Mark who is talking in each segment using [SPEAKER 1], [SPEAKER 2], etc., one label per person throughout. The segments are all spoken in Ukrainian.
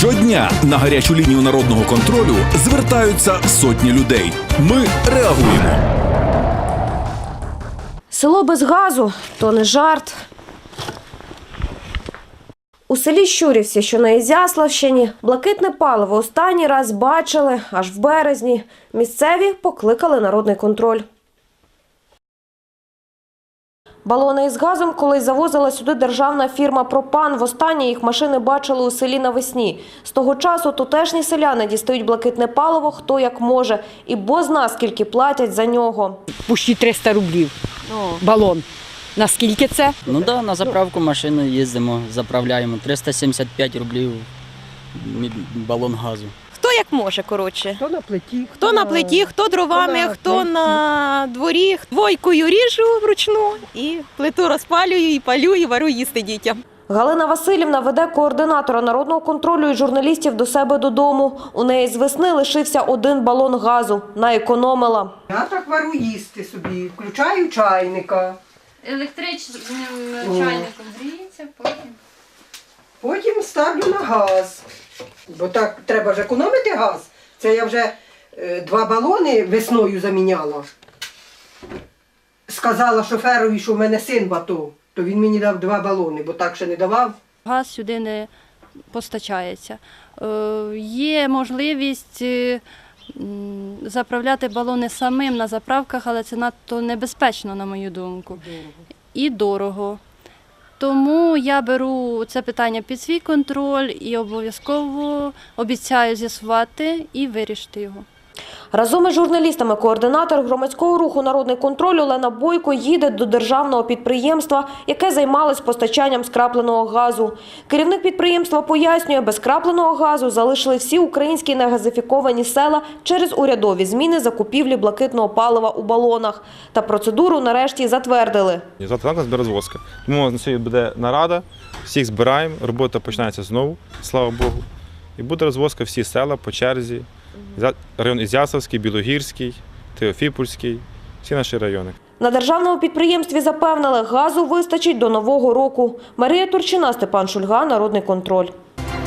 [SPEAKER 1] Щодня на гарячу лінію народного контролю звертаються сотні людей. Ми реагуємо.
[SPEAKER 2] Село без газу то не жарт. У селі Щурівці, що на Ізяславщині, блакитне паливо останній раз бачили аж в березні. Місцеві покликали народний контроль. Балони із газом колись завозила сюди державна фірма «Пропан». Востаннє їх машини бачили у селі навесні. З того часу тутешні селяни дістають блакитне паливо хто як може. І бозна скільки платять за нього.
[SPEAKER 3] Почти 300 рублів балон. Наскільки це?
[SPEAKER 4] Ну да, на заправку машини їздимо, заправляємо. 375 рублів балон газу.
[SPEAKER 5] Хто як може, коротше.
[SPEAKER 3] Хто на плиті,
[SPEAKER 5] Хто на плиті, хто дровами,
[SPEAKER 3] на
[SPEAKER 5] хто на дворі. Двойкою ріжу вручну і плиту розпалюю, і палю, і варю їсти дітям.
[SPEAKER 2] Галина Васильівна веде координатора народного контролю і журналістів до себе додому. У неї з весни лишився один балон газу. Наекономила.
[SPEAKER 6] Я так вару їсти собі, включаю чайника,
[SPEAKER 7] Електричним чайником гріється, потім.
[SPEAKER 6] потім ставлю на газ. Бо так треба ж економити газ. Це я вже е, два балони весною заміняла. Сказала шоферові, що в мене син в АТО, то він мені дав два балони, бо так ще не давав.
[SPEAKER 7] Газ сюди не постачається. Е, Є можливість е, м, заправляти балони самим на заправках, але це надто небезпечно, на мою думку. І дорого. Тому я беру це питання під свій контроль і обов'язково обіцяю з'ясувати і вирішити його.
[SPEAKER 2] Разом із журналістами координатор громадського руху «Народний контроль» Олена Бойко їде до державного підприємства, яке займалось постачанням скрапленого газу. Керівник підприємства пояснює, без скрапленого газу залишили всі українські негазифіковані села через урядові зміни закупівлі блакитного палива у балонах. Та процедуру нарешті затвердили.
[SPEAKER 8] І Завтра розвозка. Тому на сьогодні буде нарада, всіх збираємо, робота починається знову, слава Богу. І буде розвозка всі села по черзі. Район Ізясовський, Білогірський, Теофіпольський, всі наші райони.
[SPEAKER 2] На державному підприємстві запевнили, газу вистачить до нового року. Марія Турчина, Степан Шульга, Народний контроль.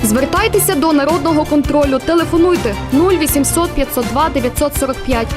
[SPEAKER 9] Звертайтеся до народного контролю. Телефонуйте 0800 502 945